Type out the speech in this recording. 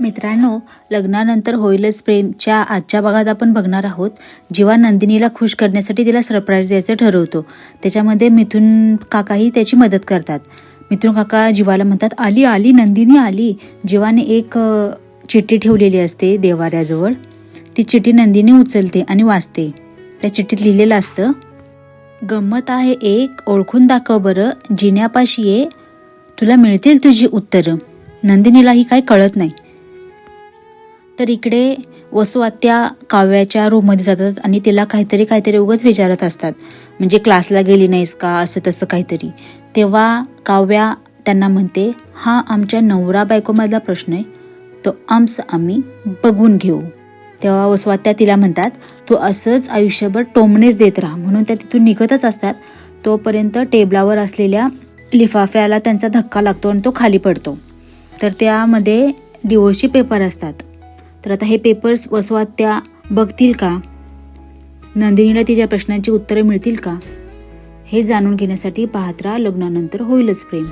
मित्रांनो लग्नानंतर होईलच प्रेमच्या आजच्या भागात आपण बघणार आहोत जेव्हा नंदिनीला खुश करण्यासाठी तिला सरप्राईज द्यायचं ठरवतो. त्याच्यामध्ये मिथुन काकाही त्याची मदत करतात. मिथुन काका जीवाला म्हणतात आली आली नंदिनी आली. जीवाने एक चिठ्ठी ठेवलेली असते देवाऱ्याजवळ. ती चिठ्ठी नंदिनी उचलते आणि वाचते. त्या चिठ्ठीत लिहिलेलं असतं गंमत आहे एक ओळखून दाखव बरं. जिन्यापाशी ये तुला मिळतील तुझी उत्तरं. नंदिनीलाही काही कळत नाही. तर इकडे वसुआत्या काव्याच्या रूममध्ये जातात आणि तिला काहीतरी काहीतरी उगाच विचारत असतात. म्हणजे क्लासला गेली नाहीस का? असं तसं काहीतरी. तेव्हा काव्या त्यांना म्हणते हा आमच्या नवरा बायकोमधला प्रश्न आहे. तो आमच आम्ही बघून घेऊ. तेव्हा वसवात्या तिला म्हणतात तू असंच आयुष्यभर टोमणेच देत राहा. म्हणून त्या तिथून निघतच असतात. तोपर्यंत टेबलावर असलेल्या लिफाफ्याला त्यांचा धक्का लागतो आणि तो खाली पडतो. तर त्यामध्ये डिवोर्सचे पेपर असतात. तर आता हे पेपर्स वसवात त्या बघतील का? नंदिनीला तिच्या प्रश्नांची उत्तरे मिळतील का? हे जाणून घेण्यासाठी पाहत्रा लग्नानंतर होईलच प्रेम.